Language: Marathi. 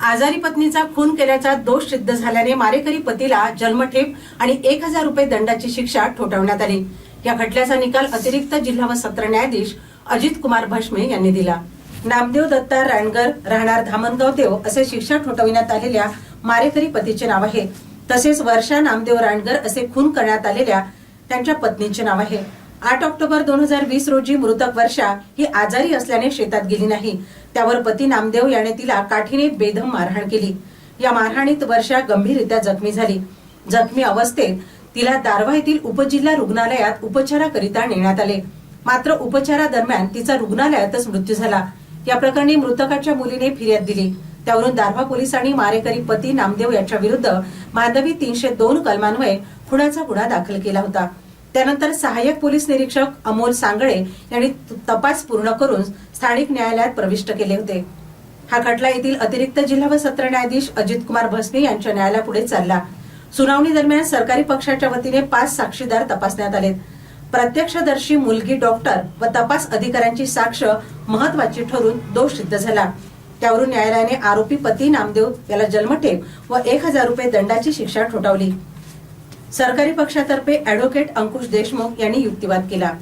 आजारी पत्नीचा खून केल्याचा दोष सिद्ध झाल्याने मारेकरी पतीला जन्मठेप आणि एक हजार रुपये दंडाची शिक्षा ठोठावण्यात आली. या खटल्याचा निकाल अतिरिक्त जिल्हा व सत्र न्यायाधीश अजित कुमार भस्मे यांनी दिला. नामदेव दत्ता रानगर राहणार धामणगाव देव असे शिक्षा ठोठविण्यात आलेल्या मारेकरी पतीचे नाव आहे. तसेच वर्षा नामदेव रानगर असे खून करण्यात आलेल्या त्यांच्या पत्नीचे नाव आहे. आठ ऑक्टोबर दोन हजार वीस रोजी मृतक वर्षा ही आजारी असल्याने शेतात गेली नाही. त्यावर पती नामदेव याने तिला काठीने बेदम मारहाण केली. या मारहाणीत वर्षा गंभीररित्या जखमी झाली. जखमी अवस्थेत तिला दारवा येथील उपजिल्हा रुग्णालयात उपचाराकरिता नेण्यात आले. मात्र उपचारादरम्यान तिचा रुग्णालयातच मृत्यू झाला. या प्रकरणी मृतकाच्या मुलीने फिर्याद दिली. त्यावरून दारव्हा पोलिसांनी मारेकरी पती नामदेव याच्या विरुद्ध माधवी तीनशे दोन कलमान्वये खुनाचा गुन्हा दाखल केला होता. त्यानंतर सहाय्यक पोलीस निरीक्षक अमोल सांगळे यांनी तपास पूर्ण करून स्थानिक न्यायालयात प्रविष्ट केले होते. हा खटला येथील अतिरिक्त जिल्हा व सत्र न्यायाधीश अजित कुमार भस्मे यांच्या न्यायालयापुढे चालला. सुनावणी दरम्यान सरकारी पक्षाच्या वतीने पाच साक्षीदार तपासण्यात आले प्रत्यक्षदर्शी मुलगी डॉक्टर व तपास अधिकाऱ्यांची साक्ष महत्वाची ठरून दोष सिद्ध झाला. त्यावरून न्यायालयाने आरोपी पती नामदेव याला जन्मठेप व एक हजार रुपये दंडाची शिक्षा ठोठावली. सरकारी पक्षातर्फे अॅडव्होकेट अंकुश देशमुख यांनी युक्तिवाद केला.